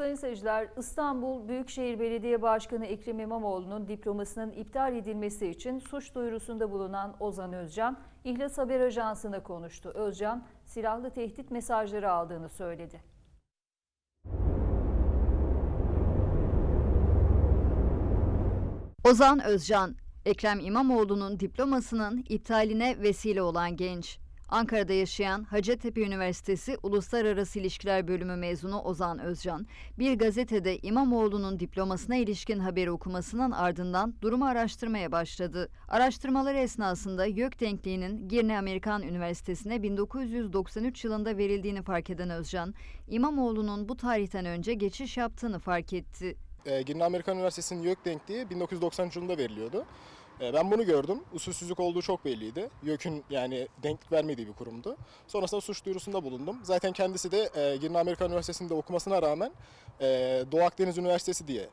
Sayın seyirciler, İstanbul Büyükşehir Belediye Başkanı Ekrem İmamoğlu'nun diplomasının iptal edilmesi için suç duyurusunda bulunan Ozan Özcan, İhlas Haber Ajansı'na konuştu. Özcan, silahlı tehdit mesajları aldığını söyledi. Ozan Özcan, Ekrem İmamoğlu'nun diplomasının iptaline vesile olan genç. Ankara'da yaşayan Hacettepe Üniversitesi Uluslararası İlişkiler Bölümü mezunu Ozan Özcan, bir gazetede İmamoğlu'nun diplomasına ilişkin haberi okumasının ardından durumu araştırmaya başladı. Araştırmaları esnasında YÖK denkliğinin Girne Amerikan Üniversitesi'ne 1993 yılında verildiğini fark eden Özcan, İmamoğlu'nun bu tarihten önce geçiş yaptığını fark etti. E, Girne Amerikan Üniversitesi'nin YÖK denkliği 1993 yılında veriliyordu. E, ben bunu gördüm. Usulsüzlük olduğu çok belliydi. YÖK'ün yani denklik vermediği bir kurumdu. Sonrasında suç duyurusunda bulundum. Zaten kendisi de e, Girne Amerikan Üniversitesi'nde okumasına rağmen e, Doğu Akdeniz Üniversitesi diye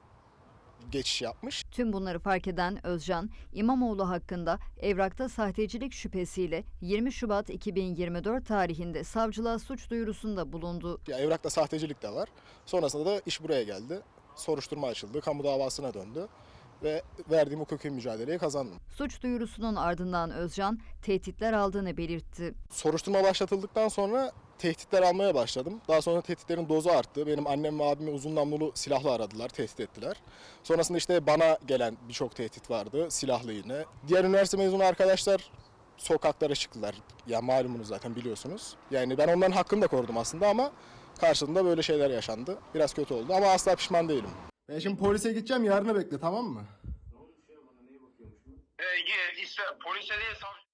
geçiş yapmış. Tüm bunları fark eden Özcan, İmamoğlu hakkında evrakta sahtecilik şüphesiyle 20 Şubat 2024 tarihinde savcılığa suç duyurusunda bulundu. Ya evrakta sahtecilik de var. Sonrasında da iş buraya geldi. Soruşturma açıldı. Kamu davasına döndü. Ve verdiğim hukuki mücadeleyi kazandım. Suç duyurusunun ardından Özcan tehditler aldığını belirtti. Soruşturma başlatıldıktan sonra tehditler almaya başladım. Daha sonra tehditlerin dozu arttı. Benim annem ve abimi uzun namlulu silahla aradılar, tehdit ettiler. Sonrasında işte bana gelen birçok tehdit vardı, silahlı yine. Diğer üniversite mezunu arkadaşlar sokaklara çıktılar. Ya malumunuz zaten biliyorsunuz. Yani ben onların hakkını da korudum aslında ama karşılığında böyle şeyler yaşandı. Biraz kötü oldu ama asla pişman değilim. Ben şimdi polise gideceğim, yarını bekle tamam mı? Ee, git, iste, polise değil savcı